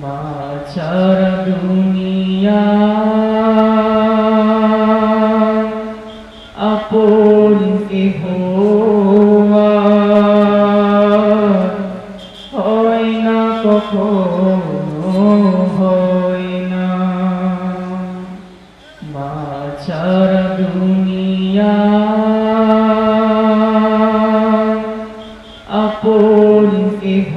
মা ছাড়া দুনিয়া। আপন কেহ হয় না, কখনো হয় না। মা ছাড়া দুনিয়া। আপন কেহ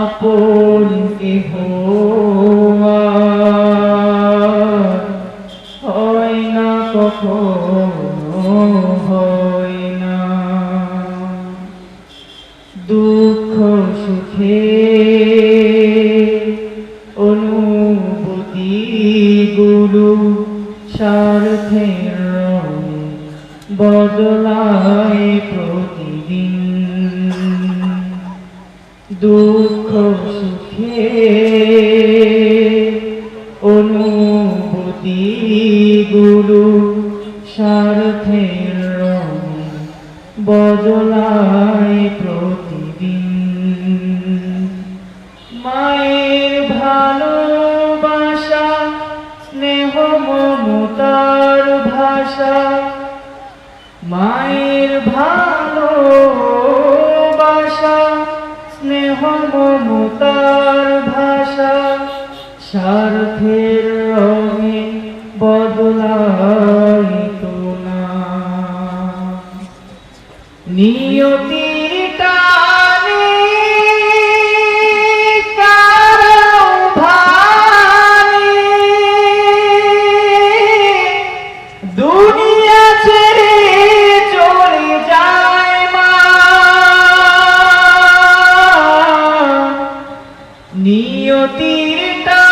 আপন কেহ হয় না কখনো দুঃখ সুখে অনুভূতি গুলো স্বার্থের বদলায় প্রতিদিন। দুঃখ সুখে অনুভূতি গুলো স্বার্থের বদলায় প্রতিদিন। মায়ের ভালোবাসা স্নেহ মমতার ভাষা মায়ের ভালোবাসা স্বার্থের রঙে বদলাইত না নিয়তির টানে নিয়তির টানে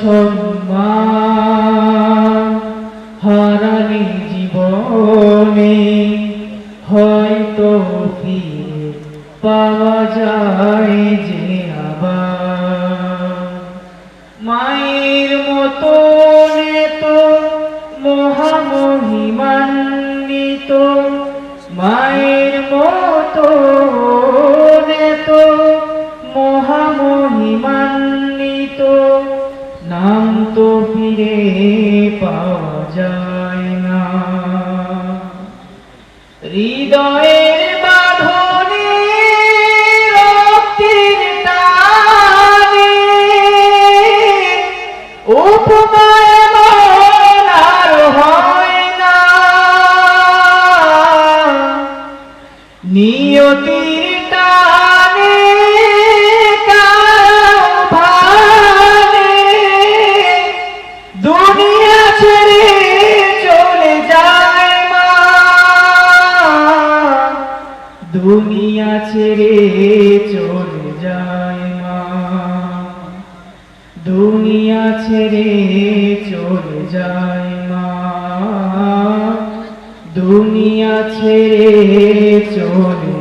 সম্মান হারানি জীবনে হয়তো ফিরে পাওয়া যায় যে আবার। মায়ের মতো তো মহামহিমান্বিত, মায়ের মতো পাওয়া যায় না। হৃদয়ের দুনিয়া ছেড়ে চলে যায় মা। দুনিয়া ছেড়ে চলে যায় মা। দুনিয়া ছেড়ে চলে